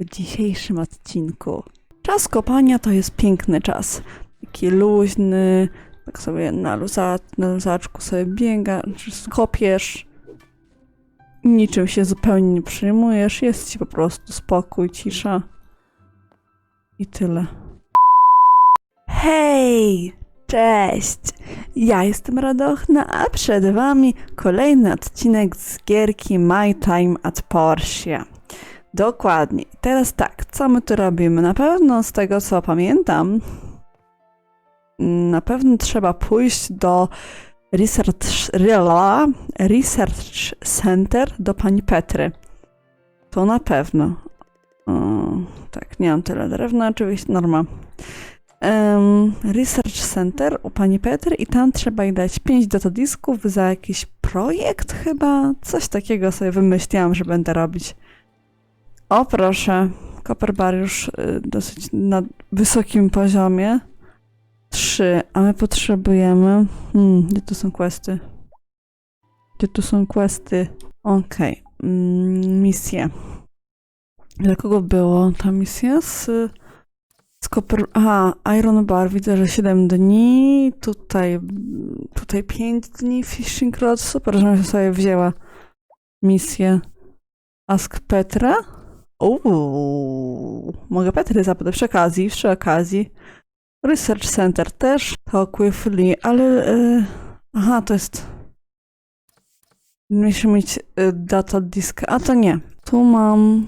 w dzisiejszym odcinku. Czas kopania to jest piękny czas. Taki luźny, tak sobie na, luza, na luzaczku sobie biega, czy kopiesz. Niczym się zupełnie nie przejmujesz, jest ci po prostu spokój, cisza. I tyle. Hej! Cześć! Ja jestem Radochna, a przed wami kolejny odcinek z gierki My Time at Porsche. Dokładnie. Teraz tak, co my tu robimy? Na pewno z tego co pamiętam, na pewno trzeba pójść do Research, Research Center do pani Petry. To na pewno. O, tak, nie mam tyle drewna, oczywiście, norma. Em, Research Center u pani Petry i tam trzeba jej dać 5 datadisków za jakiś projekt chyba. Coś takiego sobie wymyśliłam, że będę robić. O proszę, już y, dosyć na wysokim poziomie. Trzy, a my potrzebujemy... Hmm, gdzie tu są questy? Gdzie tu są questy? Okej, mm, misje. Dla kogo było ta misja? Z, z Copper... Aha, Iron Bar, widzę, że 7 dni, tutaj, tutaj 5 dni, Fishing Rod, super, że sobie wzięła misję. Ask Petra? Uuu, mogę Petry zapytać przy okazji, przy okazji. Research Center też, Talk with Lee, ale... E, aha, to jest... Musimy mieć e, data disk, a to nie. Tu mam...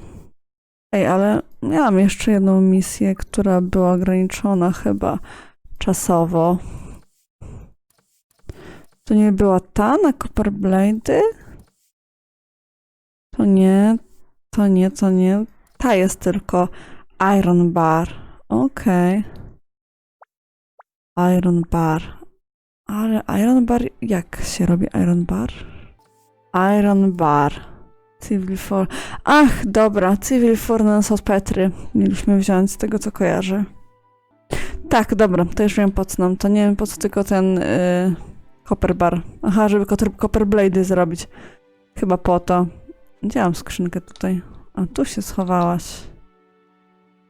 Ej, ale miałam jeszcze jedną misję, która była ograniczona chyba czasowo. To nie była ta na Copper Blade? To nie, to nie, to nie. Ta jest tylko Iron Bar. Okej. Iron Bar. Ale Iron Bar, jak się robi Iron Bar? Iron Bar. Civil for... Ach, dobra, Civil Furnace od Petry. Mieliśmy wziąć z tego, co kojarzę. Tak, dobra, to już wiem po co nam. To nie wiem po co tylko ten yy, Copper Bar. Aha, żeby Copper, copper Blade zrobić. Chyba po to. Gdzie mam skrzynkę tutaj? A, tu się schowałaś.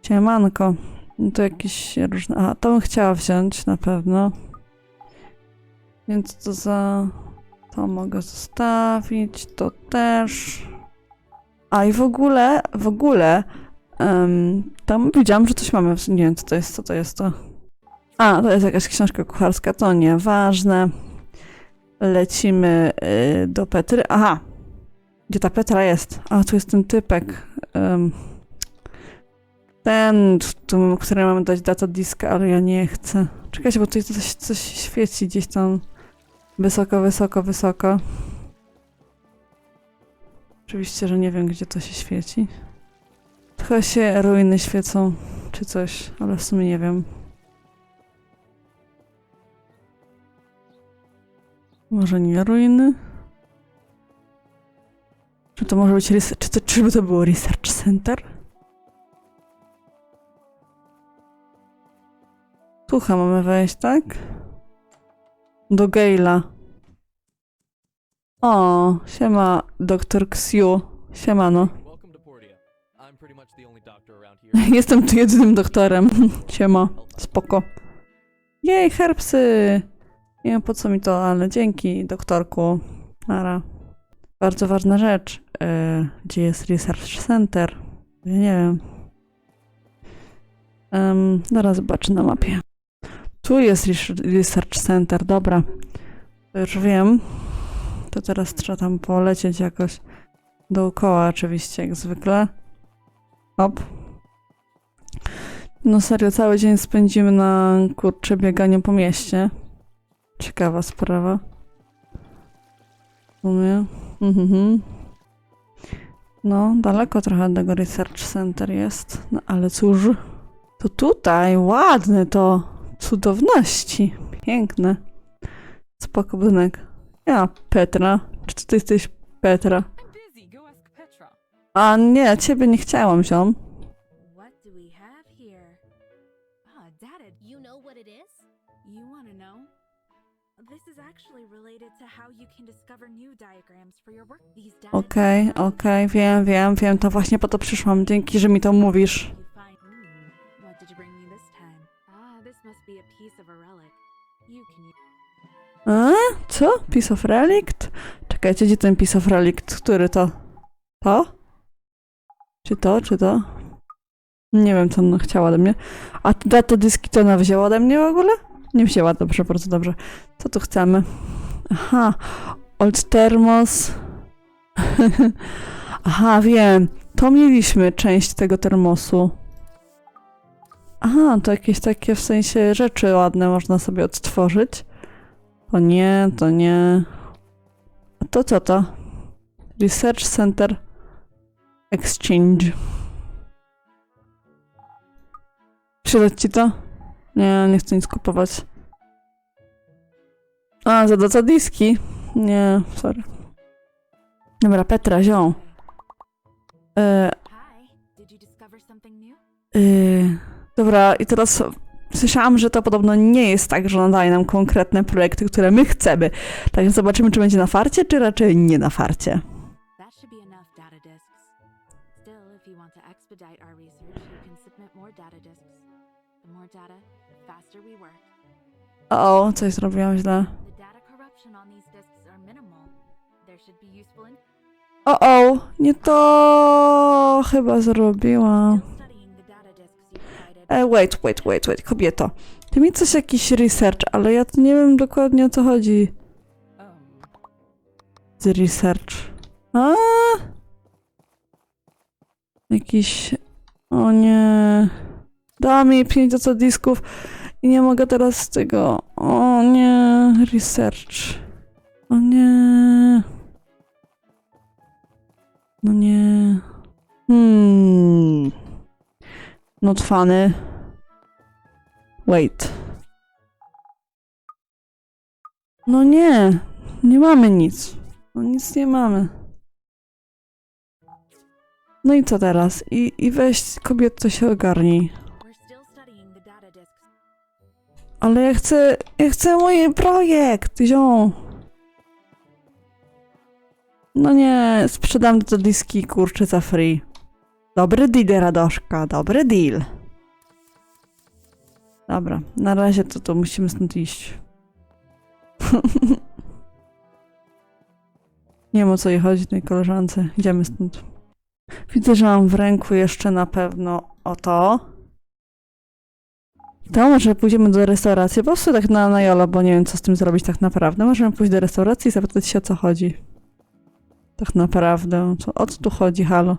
Siemanko. No to jakieś różne... Aha, to bym chciała wziąć na pewno. Więc to za... To mogę zostawić, to też. A i w ogóle, w ogóle, um, tam widziałam, że coś mamy. Nie wiem, co to jest, co to jest to. A, to jest jakaś książka kucharska, to nieważne. Lecimy y, do Petry. Aha, gdzie ta Petra jest? A, tu jest ten typek. em, ten, który mamy dać data diska, ale ja nie chcę. Czekajcie, bo tutaj coś, coś świeci gdzieś tam. Wysoko, wysoko, wysoko. Oczywiście, że nie wiem, gdzie to się świeci. Chyba się ruiny świecą, czy coś, ale w sumie nie wiem. Może nie ruiny? Czy to może być czy to, czy to było Research Center? Tucha mamy wejść, tak? Do Gale'a. O, siema, doktor Xiu. Siemano. Jestem tu jedynym doktorem. Siema, spoko. Jej, herbsy! Nie wiem po co mi to, ale dzięki, doktorku. Nara. Bardzo ważna rzecz. Yy, gdzie jest Research Center? Ja nie wiem. Um, zaraz zobaczę na mapie. Tu jest res- Research Center, dobra. To już wiem. To teraz trzeba tam polecieć jakoś dookoła oczywiście, jak zwykle. Hop. No serio, cały dzień spędzimy na kurcze bieganiu po mieście. Ciekawa sprawa. W sumie. Mhm. No, daleko trochę od tego Research Center jest. No ale cóż. To tutaj, ładne to. Cudowności. Piękne. Spoko budynek. Ja, Petra. Czy ty jesteś Petra? A nie, ciebie nie chciałam, ziom. Okej, okej, wiem, wiem, wiem, to właśnie po to przyszłam. Dzięki, że mi to mówisz. time? Ah, a? Co? Piece of Relict? Czekajcie, gdzie ten Piece of Relict? Który to? To? Czy to, czy to? Nie wiem, co ona chciała ode mnie. A te to dyski to ona wzięła ode mnie w ogóle? Nie wzięła, dobrze, bardzo dobrze. Co tu chcemy? Aha, Old Thermos. Aha, wiem. To mieliśmy część tego termosu. Aha, to jakieś takie w sensie rzeczy ładne można sobie odtworzyć. To nie, to nie. A to co to? Research Center Exchange. Przydać ci to? Nie, nie chcę nic kupować. A, za za diski? Nie, sorry. Dobra, Petra, zią. E? Yy, dobra, i teraz słyszałam, że to podobno nie jest tak, że ona daje nam konkretne projekty, które my chcemy. Także zobaczymy, czy będzie na farcie, czy raczej nie na farcie. O, coś zrobiłam źle. O, o, nie to chyba zrobiłam. E, wait, wait, wait, wait, kobieto. Ty mi coś jakiś research, ale ja to nie wiem dokładnie o co chodzi z research. A? Jakiś... O nie... Dała mi 5 co disków i nie mogę teraz z tego... O nie... Research. O nie... No nie... Hmm... Not funny. Wait. No nie, nie mamy nic. No nic nie mamy. No i co teraz? I, i weź kobietę się ogarnij. Ale ja chcę, ja chcę mój projekt, zią. No nie, sprzedam te diski, kurczę, za free. Dobry deal, Radoszka, dobry deal. Dobra, na razie to, to musimy stąd iść. nie wiem o co jej chodzi tej koleżance. Idziemy stąd. Widzę, że mam w ręku jeszcze na pewno o to. To może pójdziemy do restauracji, po prostu tak na, na jolo, bo nie wiem co z tym zrobić tak naprawdę. Możemy pójść do restauracji i zapytać się o co chodzi. Tak naprawdę, co, o co tu chodzi, halo?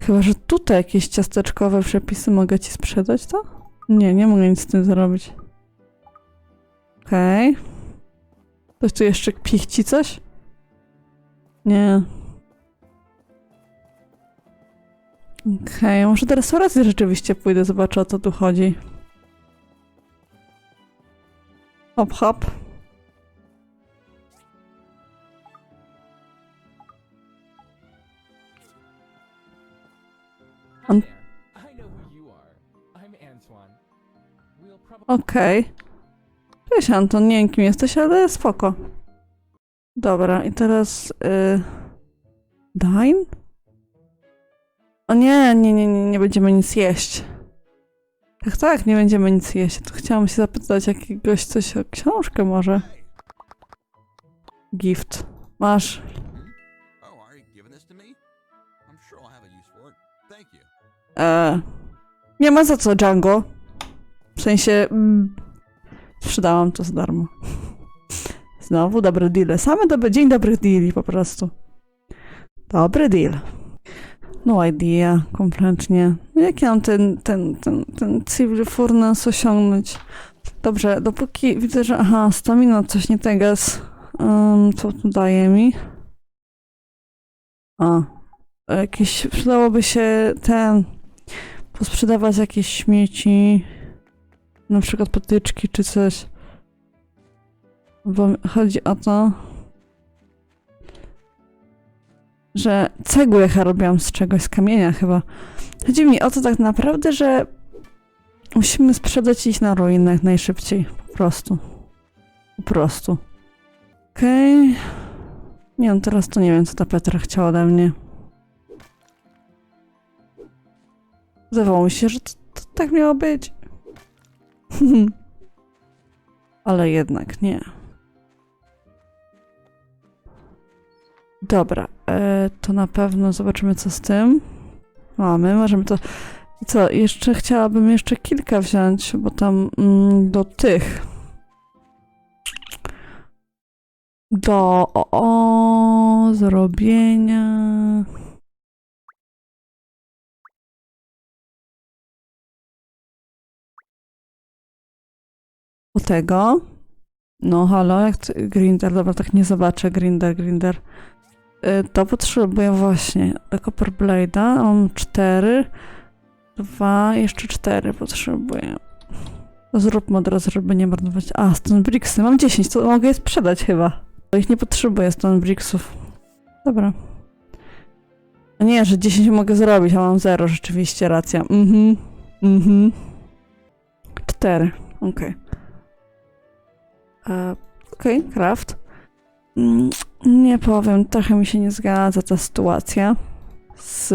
Chyba, że tutaj jakieś ciasteczkowe przepisy mogę ci sprzedać, to? Nie, nie mogę nic z tym zrobić. Okej. Ktoś tu jeszcze pichci coś? Nie. Okej, może do restauracji rzeczywiście pójdę, zobaczę o co tu chodzi. Hop, hop. Okej. Cześć Anton, nie wiem kim jesteś, ale spoko. Dobra, i teraz... Y... Dine? O nie, nie, nie, nie, nie będziemy nic jeść. Tak, tak, nie będziemy nic jeść. To chciałam się zapytać jakiegoś coś o książkę może. Gift. Masz. Oh, are you giving this to me? I'm sure I'll have a use for it. Thank you. E, nie ma za co, Django. W sensie... Mm, sprzedałam to za darmo. Znowu dobre deale. Same dobre, dzień dobrych deali po prostu. Dobry deal. No idea, kompletnie. Jak ja mam ten, ten, ten, ten civil furnace osiągnąć? Dobrze, dopóki widzę, że aha, stamina coś nie teges. Um, co tu daje mi? A, jakieś, przydałoby się ten, posprzedawać jakieś śmieci, na przykład potyczki czy coś. Bo chodzi o to, że cegły ja robiłam z czegoś, z kamienia chyba. Chodzi mi o to tak naprawdę, że musimy sprzedać i iść na ruinę jak najszybciej. Po prostu. Po prostu. Okej. Nie no, teraz to nie wiem, co ta Petra chciała ode mnie. Zdawało mi się, że to, to tak miało być. Ale jednak nie. Dobra, e, to na pewno zobaczymy, co z tym. Mamy, możemy to. I co, jeszcze chciałabym jeszcze kilka wziąć, bo tam mm, do tych. Do o, o, zrobienia. Do tego. No halo, jak Grinder, dobra, tak nie zobaczę, Grinder, Grinder. Y, To potrzebuję właśnie Copper Blade'a, mam cztery, dwa, jeszcze cztery potrzebuję. To zróbmy od razu, żeby nie marnować. A, Stone Bricksy, mam 10, to mogę je sprzedać chyba. Bo ich nie potrzebuję, Stone Bricksów. Dobra. A nie, że 10 mogę zrobić, a mam 0, rzeczywiście, racja. Mhm, mhm. Cztery, okej. E, Okej, craft. Mm, Nie powiem, trochę mi się nie zgadza ta sytuacja z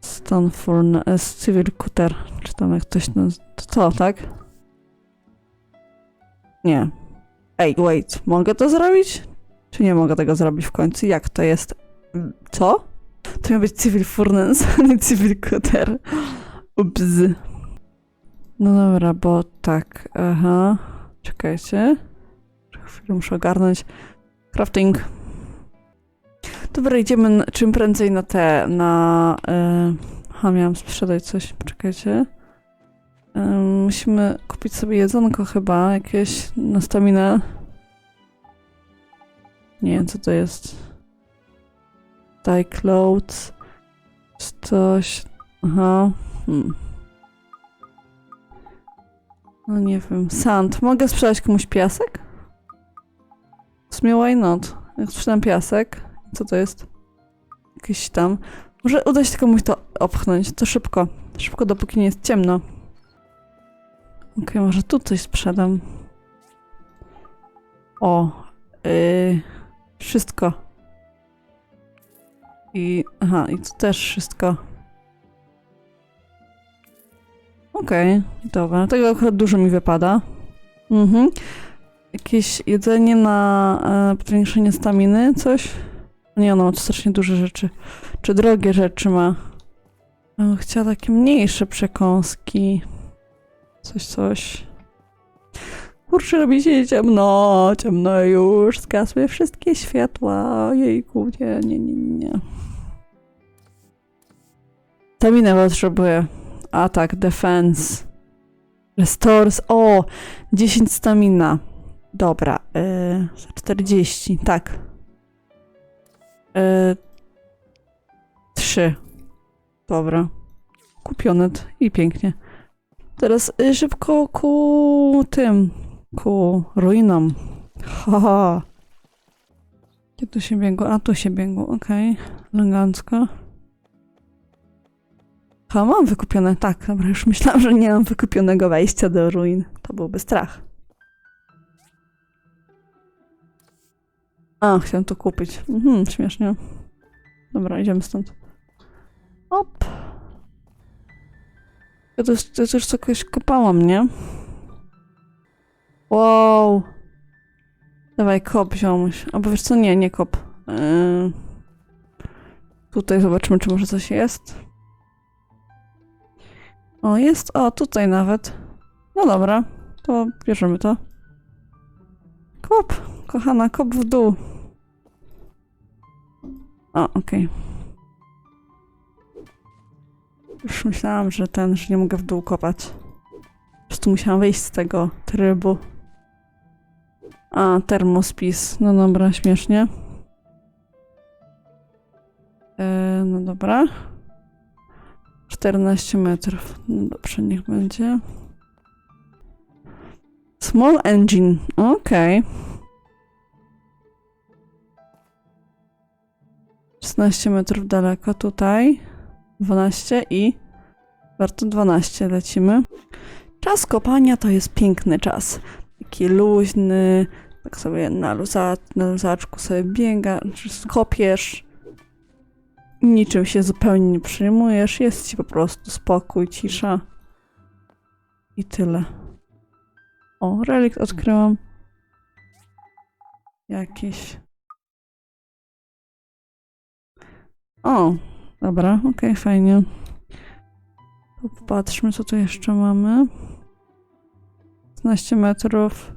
Stonefurn, z Civil Cutter, czy tam jak ktoś naz... To co, tak? Nie. Ej, wait, mogę to zrobić? Czy nie mogę tego zrobić w końcu? Jak to jest? Mm, Co? To miał być Civil Furnace, a nie Civil Cutter. Ups. No dobra, bo tak, aha. Czekajcie. Chwilę muszę ogarnąć. Crafting. Dobra, idziemy czym prędzej na te, na... E, aha, miałam sprzedać coś, poczekajcie. E, musimy kupić sobie jedzonko chyba, jakieś na staminę. Nie wiem, co to jest. Dye clothes. Coś. Aha. Hmm. No nie wiem. Sand. Mogę sprzedać komuś piasek? W sumie why not? Jak sprzedam piasek. Co to jest? Jakiś tam. Może uda się komuś to opchnąć. To szybko. Szybko, dopóki nie jest ciemno. Okej, może tu coś sprzedam. O. Yy, wszystko. I... Aha, i tu też wszystko. Okej, dobra. Tego akurat dużo mi wypada. Mhm. Jakieś jedzenie na e, staminy, coś? Nie, ona ma strasznie duże rzeczy. Czy drogie rzeczy ma? Bym chciała takie mniejsze przekąski. Coś, coś. Kurczę, robi się ciemno, ciemno już, zgasły wszystkie światła. Jejku, nie, nie, nie, nie. Staminę potrzebuję. Atak, defense. Restores. O! 10 stamina. Dobra. Yy, za 40. Tak. Yy, 3. Dobra. Kupione i pięknie. Teraz y, szybko ku tym. Ku ruinom. Haha. Gdzie tu się biegło? A tu się biegło, okej. Elegancko. Ha, mam wykupione. Tak, dobra, już myślałam, że nie mam wykupionego wejścia do ruin. To byłby strach. A, chciałem to kupić. Mhm, śmiesznie. Dobra, idziemy stąd. Op. Ja już- to już coś kopałam, nie? Wow. Dawaj, kop, ziomuś. Albo wiesz co, nie, nie kop. Yy. Tutaj zobaczymy, czy może coś jest. O, jest. O, tutaj nawet. No dobra, to bierzemy to. Kop, kochana, kop w dół. O, okej. Już myślałam, że ten, że nie mogę w dół kopać. Po prostu musiałam wyjść z tego trybu. A, termospis. No dobra, śmiesznie. E, no dobra. 14 metrów. No dobrze, niech będzie. Small engine. Okej. 16 metrów daleko tutaj. 12 i warto 12 lecimy. Czas kopania to jest piękny czas. Taki luźny, tak sobie na, luza, na luzaczku sobie biega, kopiesz. Niczym się zupełnie nie przejmujesz, jest ci po prostu spokój, cisza. I tyle. O, relikt odkryłam. Jakiś. O, dobra, okej, fajnie. Popatrzmy, co tu jeszcze mamy. 15 metrów.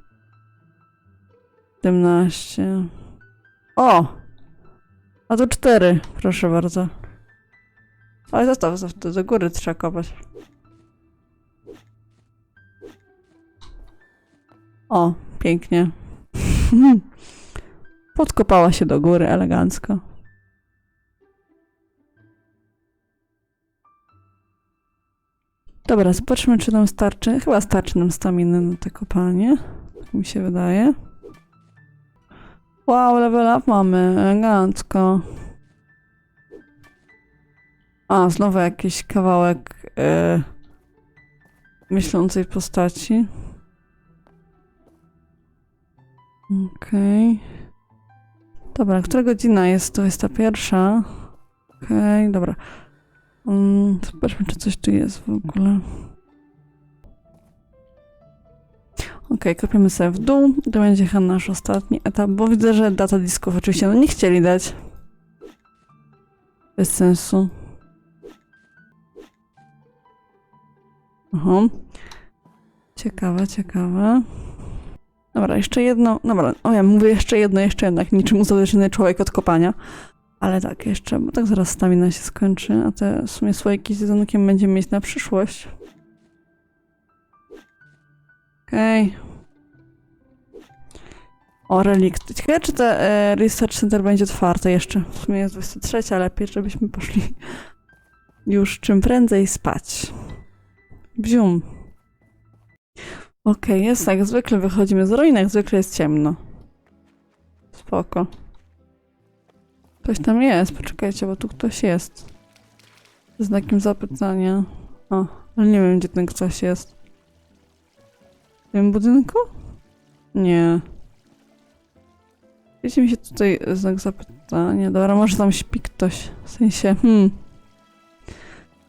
17. O! A tu 4, proszę bardzo. Ale zostaw, zostaw, to do góry trzeba kopać. O, pięknie. Podkopała się do góry elegancko. Dobra, zobaczmy, czy nam starczy. Chyba starczy nam staminy na te kopalnie. Tak mi się wydaje. Wow, level up mamy. Elegancko. A, znowu jakiś kawałek e, myślącej postaci. Okej. Dobra, która godzina jest? To jest ta pierwsza. Okej, dobra. Mm, zobaczmy, czy coś tu jest w ogóle. Okej, kopiemy sobie w dół. To będzie chyba nasz ostatni etap, bo widzę, że data disków oczywiście no nie chcieli dać. Bez sensu. Aha. Ciekawe, ciekawe. Dobra, jeszcze jedno. Dobra, o ja mówię jeszcze jedno, jeszcze jednak niczym uzależniony człowiek od kopania. Ale tak, jeszcze, bo tak zaraz stamina się skończy, a te w sumie słoiki z jedzonkiem będziemy mieć na przyszłość. Okej. O, relikt. Ciekawe, czy te e, Research Center będzie otwarte jeszcze. W sumie jest 23, ale lepiej, żebyśmy poszli już czym prędzej spać. Bzium. Okej, jest jak zwykle wychodzimy z ruin, jak zwykle jest ciemno. Spoko. Ktoś tam jest, poczekajcie, bo tu ktoś jest. Z znakiem zapytania. O, ale nie wiem, gdzie ten ktoś jest. W tym budynku? Nie. Wiecie mi się tutaj znak zapytania. Dobra, może tam śpi ktoś. W sensie, hmm.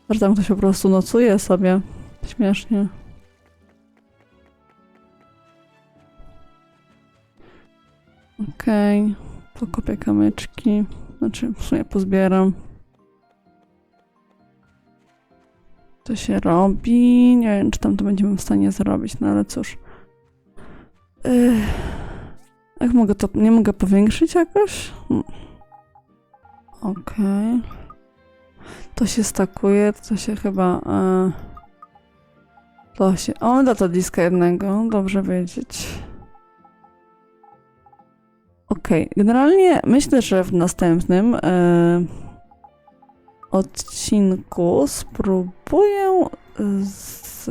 Może tam ktoś po prostu nocuje sobie. Śmiesznie. Okej. Pokopię kamyczki. Znaczy, w sumie pozbieram. To się robi. Nie wiem, czy tam to będziemy w stanie zrobić, no ale cóż. Ech. Jak mogę to... Nie mogę powiększyć jakoś? Hmm. Okej. To się stakuje, to się chyba... E... To się... O, data diska jednego. Dobrze wiedzieć. Okej, generalnie myślę, że w następnym e, odcinku spróbuję z,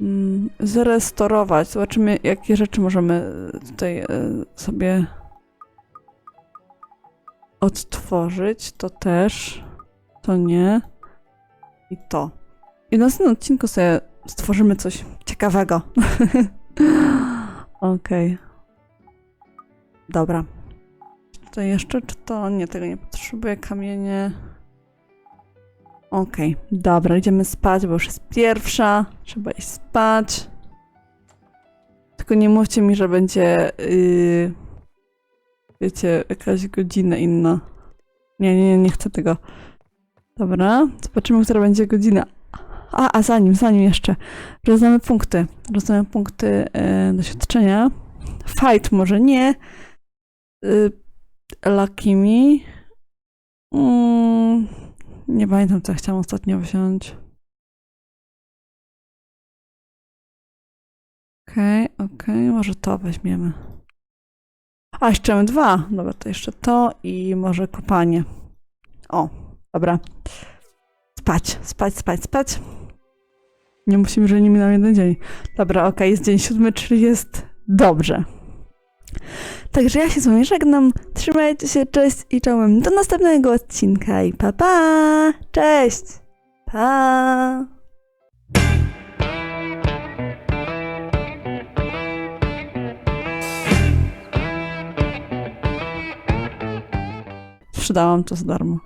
mm, zrestaurować. Zobaczymy, jakie rzeczy możemy tutaj e, sobie odtworzyć. To też, to nie i to. I w następnym odcinku sobie stworzymy coś ciekawego. Okej. Dobra. To jeszcze, czy to nie, tego nie potrzebuję, kamienie. Okej, dobra, idziemy spać, bo już jest pierwsza. Trzeba iść spać. Tylko nie mówcie mi, że będzie, yy, wiecie, jakaś godzina inna. Nie, nie, nie chcę tego. Dobra, zobaczymy, która będzie godzina. A, a zanim, zanim jeszcze. Rozdamy punkty. Rozdamy punkty yy, doświadczenia. Fight może nie. Y, Me. Mm, nie pamiętam, co chciałam ostatnio wziąć. Okej, okej, może to weźmiemy. A, jeszcze mamy dwa. Dobra, to jeszcze to i może kopanie. O, dobra. Spać, spać, spać, spać. Nie musimy, że nie minął jeden dzień. Dobra, okej, jest dzień siódmy, czyli jest dobrze. Także ja się z wami żegnam. Trzymajcie się, cześć i czołem do następnego odcinka i pa pa! Cześć! Pa! sprzedałam to za darmo.